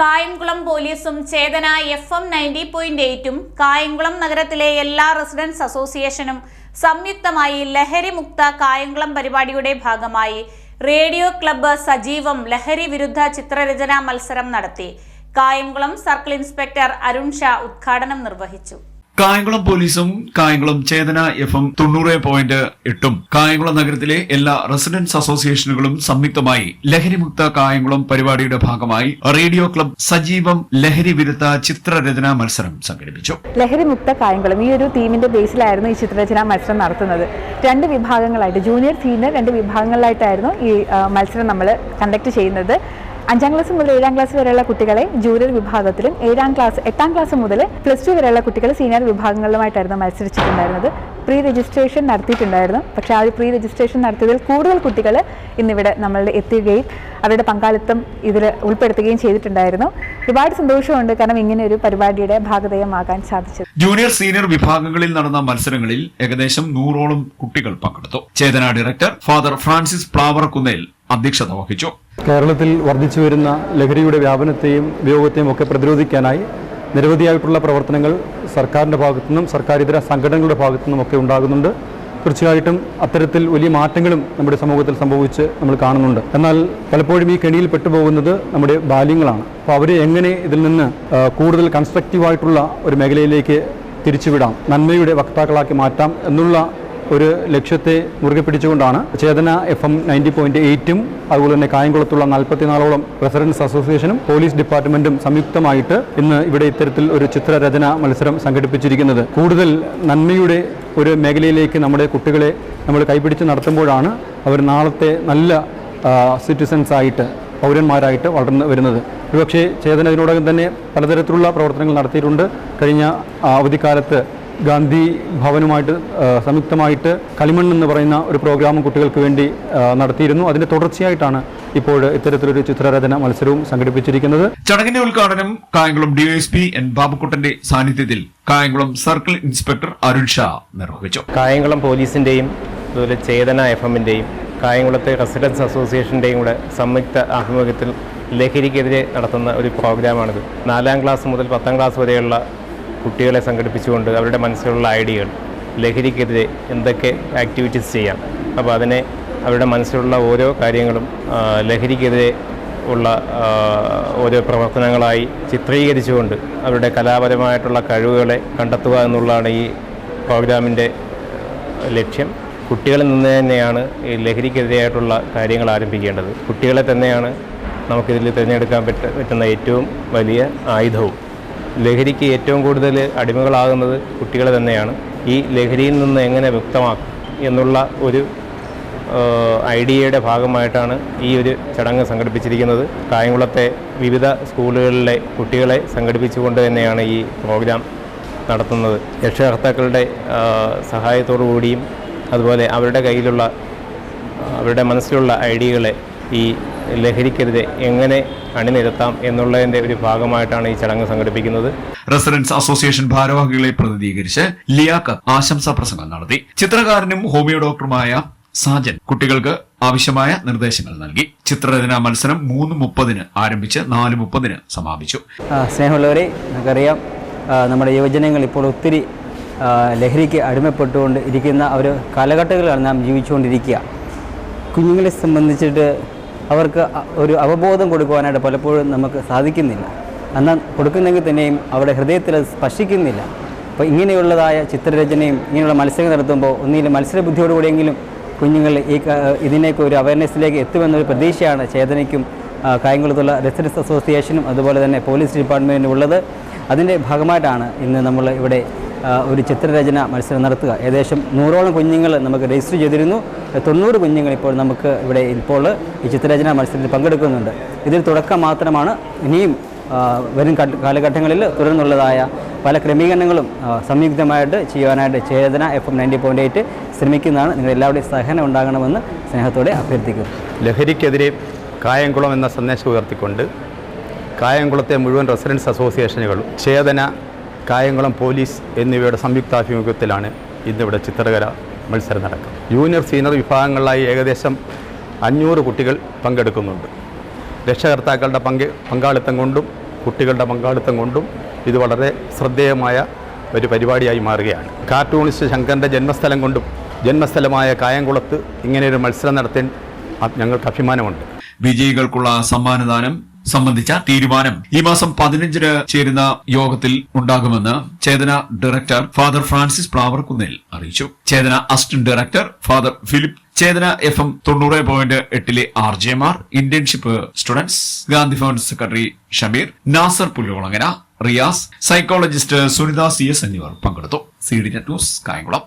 കായംകുളം പോലീസും Chetana F M ninety point എയ്റ്റും Kayamkulam നഗരത്തിലെ എല്ലാ റെസിഡൻസ് അസോസിയേഷനും സംയുക്തമായി ലഹരിമുക്ത കായംകുളം പരിപാടിയുടെ ഭാഗമായി റേഡിയോ ക്ലബ്ബ് സജീവം ലഹരി വിരുദ്ധ ചിത്രരചനാ മത്സരം നടത്തി. കായംകുളം സർക്കിൾ ഇൻസ്പെക്ടർ അരുൺ ഷാ ഉദ്ഘാടനം നിർവഹിച്ചു. കായംകുളം പോലീസും കായംകുളം ചേതന എഫ് എം തൊണ്ണൂറ് പോയിന്റ് എട്ടും കായംകുളം നഗരത്തിലെ എല്ലാ റെസിഡൻസ് അസോസിയേഷനുകളും സംയുക്തമായി ലഹരിമുക്ത കായംകുളം പരിപാടിയുടെ ഭാഗമായി റേഡിയോ ക്ലബ് സജീവം ലഹരി വിരുദ്ധ ചിത്രരചനാ മത്സരം സംഘടിപ്പിച്ചു. ലഹരിമുക്ത കായംകുളം ഈ ഒരു തീമിന്റെ ബേസിലായിരുന്നു ഈ ചിത്രരചനാ മത്സരം നടത്തുന്നത്. രണ്ട് വിഭാഗങ്ങളായിട്ട് ജൂനിയർ സീനിയർ രണ്ട് വിഭാഗങ്ങളിലായിട്ടായിരുന്നു ഈ മത്സരം നമ്മൾ കണ്ടക്ട് ചെയ്യുന്നത്. അഞ്ചാം ക്ലാസ് മുതൽ ഏഴാം ക്ലാസ് വരെയുള്ള കുട്ടികളെ ജൂനിയർ വിഭാഗത്തിലും ഏഴാം ക്ലാസ് എട്ടാം ക്ലാസ് മുതൽ പ്ലസ് ടു വരെയുള്ള കുട്ടികൾ സീനിയർ വിഭാഗങ്ങളിലുമായിട്ടായിരുന്നു മത്സരിച്ചിട്ടുണ്ടായിരുന്നത്. പ്രീ രജിസ്ട്രേഷൻ നടത്തിയിട്ടുണ്ടായിരുന്നു. പക്ഷേ ആ ഒരു പ്രീ രജിസ്ട്രേഷൻ നടത്തിയതിൽ കൂടുതൽ കുട്ടികൾ ഇന്നിവിടെ നമ്മളുടെ എത്തുകയും അവരുടെ പങ്കാളിത്തം ഇതിൽ ഉൾപ്പെടുത്തുകയും ചെയ്തിട്ടുണ്ടായിരുന്നു. ഒരുപാട് സന്തോഷമുണ്ട് കാരണം ഇങ്ങനെ ഒരു പരിപാടിയുടെ ഭാഗധേയമാകാൻ സാധിച്ചത്. ജൂനിയർ സീനിയർ വിഭാഗങ്ങളിൽ നടന്ന മത്സരങ്ങളിൽ ഏകദേശം നൂറോളം കുട്ടികൾ പങ്കെടുത്തു. Chetana director father Francis Plavarkunnel അധ്യക്ഷത വഹിച്ചു. കേരളത്തിൽ വർദ്ധിച്ചു വരുന്ന ലഹരിയുടെ വ്യാപനത്തെയും ഉപയോഗത്തെയും ഒക്കെ പ്രതിരോധിക്കാനായി നിരവധിയായിട്ടുള്ള പ്രവർത്തനങ്ങൾ സർക്കാരിന്റെ ഭാഗത്തു നിന്നും സർക്കാരിതര സംഘടനകളുടെ ഭാഗത്തു നിന്നും ഒക്കെ ഉണ്ടാകുന്നുണ്ട്. തീർച്ചയായിട്ടും അത്തരത്തിൽ വലിയ മാറ്റങ്ങളും നമ്മുടെ സമൂഹത്തിൽ സംഭവിച്ച് നമ്മൾ കാണുന്നുണ്ട്. എന്നാൽ പലപ്പോഴും ഈ കെണിയിൽ പെട്ടുപോകുന്നത് നമ്മുടെ ബാല്യങ്ങളാണ്. അപ്പോൾ അവരെ എങ്ങനെ ഇതിൽ നിന്ന് കൂടുതൽ കൺസ്ട്രക്റ്റീവായിട്ടുള്ള ഒരു മേഖലയിലേക്ക് തിരിച്ചുവിടാം നന്മയുടെ വക്താക്കളാക്കി മാറ്റാം എന്നുള്ള ഒരു ലക്ഷ്യത്തെ മുറുകെ പിടിച്ചുകൊണ്ടാണ് Chetana F M ninety point എയ്റ്റും അതുപോലെ തന്നെ കായംകുളത്തുള്ള നാൽപ്പത്തിനാലോളം റെസിഡൻസ് അസോസിയേഷനും പോലീസ് ഡിപ്പാർട്ട്മെന്റും സംയുക്തമായിട്ട് ഇന്ന് ഇവിടെ ഇത്തരത്തിൽ ഒരു ചിത്രരചന മത്സരം സംഘടിപ്പിച്ചിരിക്കുന്നത്. കൂടുതൽ നന്മയുടെ ഒരു മേഖലയിലേക്ക് നമ്മുടെ കുട്ടികളെ നമ്മൾ കൈപിടിച്ച് നടത്തുമ്പോഴാണ് അവർ നാളത്തെ നല്ല സിറ്റിസൻസ് ആയിട്ട് പൗരന്മാരായിട്ട് വളർന്നു വരുന്നത്. ഒരുപക്ഷേ ചേതന ഇതിനോടകം തന്നെ പലതരത്തിലുള്ള പ്രവർത്തനങ്ങൾ നടത്തിയിട്ടുണ്ട്. കഴിഞ്ഞ അവധിക്കാലത്ത് ഗാന്ധി ഭവനുമായിട്ട് സംയുക്തമായിട്ട് കളിമണ്ണ് എന്ന് പറയുന്ന ഒരു പ്രോഗ്രാം കുട്ടികൾക്ക് വേണ്ടി നടത്തിയിരുന്നു. അതിന്റെ തുടർച്ചയായിട്ടാണ് ഇപ്പോൾ ഇത്തരത്തിലൊരു ചിത്രരചന മത്സരവും സംഘടിപ്പിച്ചിരിക്കുന്നത്. ചടങ്ങിന്റെ ഉദ്ഘാടനം കായംകുളം ഡിവൈഎസ്പി എൻ ബാബുക്കുട്ടന്റെ സാന്നിധ്യത്തിൽ കായംകുളം സർക്കിൾ ഇൻസ്പെക്ടർ അരുൺ ഷാ നിർവഹിച്ചു. കായംകുളം പോലീസിന്റെയും അതുപോലെ ചേതന എഫ് എമ്മിന്റെയും കായംകുളത്തെ റെസിഡൻസ് അസോസിയേഷന്റെയും കൂടെ സംയുക്ത ആഭിമുഖ്യത്തിൽ ലഹരിക്കെതിരെ നടത്തുന്ന ഒരു പ്രോഗ്രാമാണിത്. നാലാം ക്ലാസ് മുതൽ പത്താം ക്ലാസ് വരെയുള്ള കുട്ടികളെ സംഘടിപ്പിച്ചുകൊണ്ട് അവരുടെ മനസ്സിലുള്ള ഐഡിയകൾ ലഹരിക്കെതിരെ എന്തൊക്കെ ആക്ടിവിറ്റീസ് ചെയ്യാം. അപ്പോൾ അതിനെ അവരുടെ മനസ്സിലുള്ള ഓരോ കാര്യങ്ങളും ലഹരിക്കെതിരെ ഉള്ള ഓരോ പ്രവർത്തനങ്ങളായി ചിത്രീകരിച്ചുകൊണ്ട് അവരുടെ കലാപരമായിട്ടുള്ള കഴിവുകളെ കണ്ടെത്തുക എന്നുള്ളതാണ് ഈ പ്രോഗ്രാമിന്റെ ലക്ഷ്യം. കുട്ടികളിൽ നിന്ന് തന്നെയാണ് ഈ ലഹരിക്കെതിരെയായിട്ടുള്ള കാര്യങ്ങൾ ആരംഭിക്കേണ്ടത്. കുട്ടികളെ തന്നെയാണ് നമുക്കിതിൽ തിരഞ്ഞെടുക്കാൻ പറ്റ പറ്റുന്ന ഏറ്റവും വലിയ ആയുധവും. ലഹരിക്ക് ഏറ്റവും കൂടുതൽ അടിമകളാകുന്നത് കുട്ടികൾ തന്നെയാണ്. ഈ ലഹരിയിൽ നിന്ന് എങ്ങനെ വ്യക്തമാക്കും എന്നുള്ള ഒരു ഐഡിയയുടെ ഭാഗമായിട്ടാണ് ഈ ഒരു ചടങ്ങ് സംഘടിപ്പിച്ചിരിക്കുന്നത്. കായംകുളത്തെ വിവിധ സ്കൂളുകളിലെ കുട്ടികളെ സംഘടിപ്പിച്ചുകൊണ്ട് തന്നെയാണ് ഈ പ്രോഗ്രാം നടത്തുന്നത്. രക്ഷകർത്താക്കളുടെ സഹായത്തോടു കൂടിയും അതുപോലെ അവരുടെ കയ്യിലുള്ള അവരുടെ മനസ്സിലുള്ള ഐഡിയകളെ ഈ ലഹരിക്കെതിരെ എങ്ങനെ അണിനിരത്താം എന്നുള്ളതിന്റെ ഒരു ഭാഗമായിട്ടാണ് ഈ ചടങ്ങ് സംഘടിപ്പിക്കുന്നത്. റെസിഡൻസ് അസോസിയേഷൻ ഭാരവാഹികളെ പ്രതിനിധീകരിച്ച് ലിയാഖത്ത് ആശംസാ പ്രസംഗം നടത്തി. ചിത്രകാരനും ഹോമിയോ ഡോക്ടറുമായ സാജൻ കുട്ടികൾക്ക് ആവശ്യമായ നിർദ്ദേശങ്ങൾ നൽകി. ചിത്രരചനാ മത്സരം മൂന്ന് മുപ്പതിന് ആരംഭിച്ച് നാല് മുപ്പതിന് സമാപിച്ചു. സ്നേഹമുള്ളവരെ നമുക്കറിയാം നമ്മുടെ യുവജനങ്ങൾ ഇപ്പോൾ ഒത്തിരി ലഹരിക്ക് അടിമപ്പെട്ടുകൊണ്ട് ഇരിക്കുന്ന ഒരു കാലഘട്ടങ്ങളിലാണ് നാം ജീവിച്ചുകൊണ്ടിരിക്കുക. കുഞ്ഞുങ്ങളെ സംബന്ധിച്ചിട്ട് അവർക്ക് ഒരു അവബോധം കൊടുക്കുവാനായിട്ട് പലപ്പോഴും നമുക്ക് സാധിക്കുന്നില്ല. എന്നാൽ കൊടുക്കുന്നെങ്കിൽ തന്നെയും അവരുടെ ഹൃദയത്തിൽ അത് സ്പർശിക്കുന്നില്ല. അപ്പോൾ ഇങ്ങനെയുള്ളതായ ചിത്രരചനയും ഇങ്ങനെയുള്ള മത്സരങ്ങൾ നടത്തുമ്പോൾ ഒന്നിലും മത്സരബുദ്ധിയോടുകൂടിയെങ്കിലും കുഞ്ഞുങ്ങൾ ഈ ഇതിനേക്ക് ഒരു അവയർനെസ്സിലേക്ക് എത്തുമെന്നൊരു പ്രതീക്ഷയാണ് ചേതനയ്ക്കും കായംകുളത്തുള്ള റെസിഡൻസ് അസോസിയേഷനും അതുപോലെ തന്നെ പോലീസ് ഡിപ്പാർട്ട്മെന്റിനും ഉള്ളത് അതിന്റെ ഭാഗമായിട്ടാണ് ഇന്ന് നമ്മൾ ഇവിടെ ഒരു ചിത്രരചന മത്സരം നടത്തുക. ഏകദേശം നൂറോളം കുഞ്ഞുങ്ങൾ നമുക്ക് രജിസ്റ്റർ ചെയ്തിരുന്നു. തൊണ്ണൂറ് കുഞ്ഞുങ്ങൾ ഇപ്പോൾ നമുക്ക് ഇവിടെ ഇപ്പോൾ ഈ ചിത്രരചന മത്സരത്തിൽ പങ്കെടുക്കുന്നുണ്ട്. ഇതിൽ തുടക്കം മാത്രമാണ്. ഇനിയും വരും ഘട്ട- കാലഘട്ടങ്ങളിൽ തുടർന്നുള്ളതായ പല ക്രമീകരണങ്ങളും സംയുക്തമായിട്ട് ചെയ്യുവാനായിട്ട് Chetana F M ninety point eight ശ്രമിക്കുന്നതാണ്. നിങ്ങൾ എല്ലാവരുടെയും സഹനം ഉണ്ടാകണമെന്ന് സ്നേഹത്തോടെ അഭ്യർത്ഥിക്കുന്നു. ലഹരിക്കെതിരെ കായംകുളം എന്ന സന്ദേശം ഉയർത്തിക്കൊണ്ട് കായംകുളത്തെ മുഴുവൻ റെസിഡൻസ് അസോസിയേഷനുകളും ചേതന കായംകുളം പോലീസ് എന്നിവയുടെ സംയുക്താഭിമുഖ്യത്തിലാണ് ഇന്നിവിടെ ചിത്രകല മത്സരം നടക്കുന്നത് ജൂനിയർ സീനിയർ വിഭാഗങ്ങളിലായി ഏകദേശം അഞ്ഞൂറ് കുട്ടികൾ പങ്കെടുക്കുന്നുണ്ട്. രക്ഷകർത്താക്കളുടെ പങ്ക് പങ്കാളിത്തം കൊണ്ടും കുട്ടികളുടെ പങ്കാളിത്തം കൊണ്ടും ഇത് വളരെ ശ്രദ്ധേയമായ ഒരു പരിപാടിയായി മാറുകയാണ്. കാർട്ടൂണിസ്റ്റ് ശങ്കറിന്റെ ജന്മസ്ഥലം കൊണ്ടും ജന്മസ്ഥലമായ കായംകുളത്ത് ഇങ്ങനെയൊരു മത്സരം നടത്താൻ ഞങ്ങൾക്ക് അഭിമാനമുണ്ട്. വിജയികൾക്കുള്ള സമ്മാനദാനം സംബന്ധിച്ച തീരുമാനം ഈ മാസം പതിനഞ്ചിന് ചേരുന്ന യോഗത്തിൽ ഉണ്ടാകുമെന്ന് Chetana director father Francis Plavarkunnil അറിയിച്ചു. Chetana assistant director father Philip Chetana F M തൊണ്ണൂറ് പോയിന്റ് എട്ടിലെ R J Mar internship students Gandhi Bhavan secretary Shameer Nasar Pullukulangara Riyas psychologist Sunitha C S എന്നിവർ പങ്കെടുത്തു. C D news Kayamkulam.